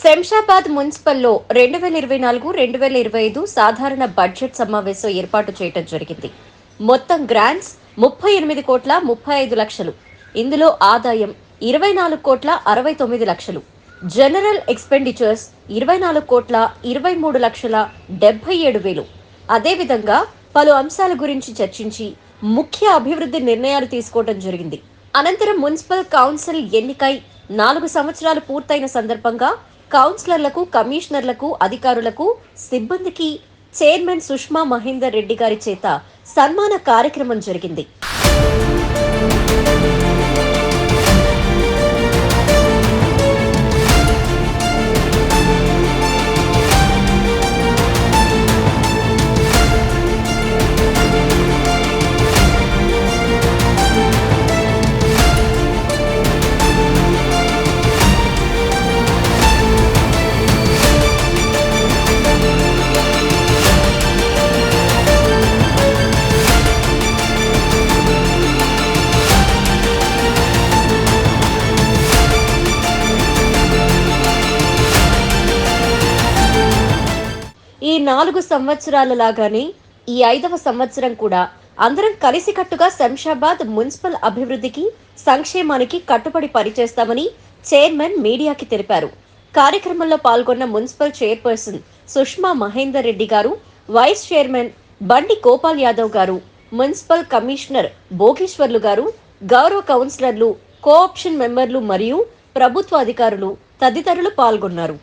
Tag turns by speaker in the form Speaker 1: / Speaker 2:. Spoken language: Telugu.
Speaker 1: శంషాబాద్ మున్సిపల్లో రెండు వేల ఇరవై నాలుగు రెండు వేల ఇరవై ఐదు సాధారణ బడ్జెట్ సమావేశం ఏర్పాటు చేయడం జరిగింది. మొత్తం గ్రాంట్స్ ముప్పై ఎనిమిది కోట్ల ముప్పై ఐదు లక్షలు. ఇందులో ఆదాయం ఇరవై నాలుగు కోట్ల అరవై తొమ్మిది లక్షలు. జనరల్ ఎక్స్పెండిచర్స్ ఇరవై నాలుగు కోట్ల ఇరవై మూడు లక్షల డెబ్బై ఏడు వేలు. అదేవిధంగా పలు అంశాల గురించి చర్చించి ముఖ్య అభివృద్ధి నిర్ణయాలు తీసుకోవడం జరిగింది. అనంతరం మున్సిపల్ కౌన్సిల్ ఎన్నికై నాలుగు సంవత్సరాలు పూర్తయిన సందర్భంగా కౌన్సిలర్లకు కమిషనర్లకు అధికారులకు సిబ్బందికి చైర్మన్ సుష్మా మహేందర్ రెడ్డి గారి చేత సన్మాన కార్యక్రమం జరిగింది. నాలుగు సంవత్సరాల లాగానే ఈ ఐదవ సంవత్సరం కూడా అందరం కలిసికట్టుగా శంషాబాద్ మున్సిపల్ అభివృద్ధికి సంక్షేమానికి కట్టుబడి పనిచేస్తామని చైర్మన్ మీడియాకి తెలిపారు. కార్యక్రమంలో పాల్గొన్న municipal chairperson Sushma Mahender Reddy garu vice chairman బండి గోపాల్ యాదవ్ గారు మున్సిపల్ కమిషనర్ భోగేశ్వర్లు గారు గౌరవ కౌన్సిలర్లు కోఆప్షన్ మెంబర్లు మరియు ప్రభుత్వ అధికారులు తదితరులు పాల్గొన్నారు.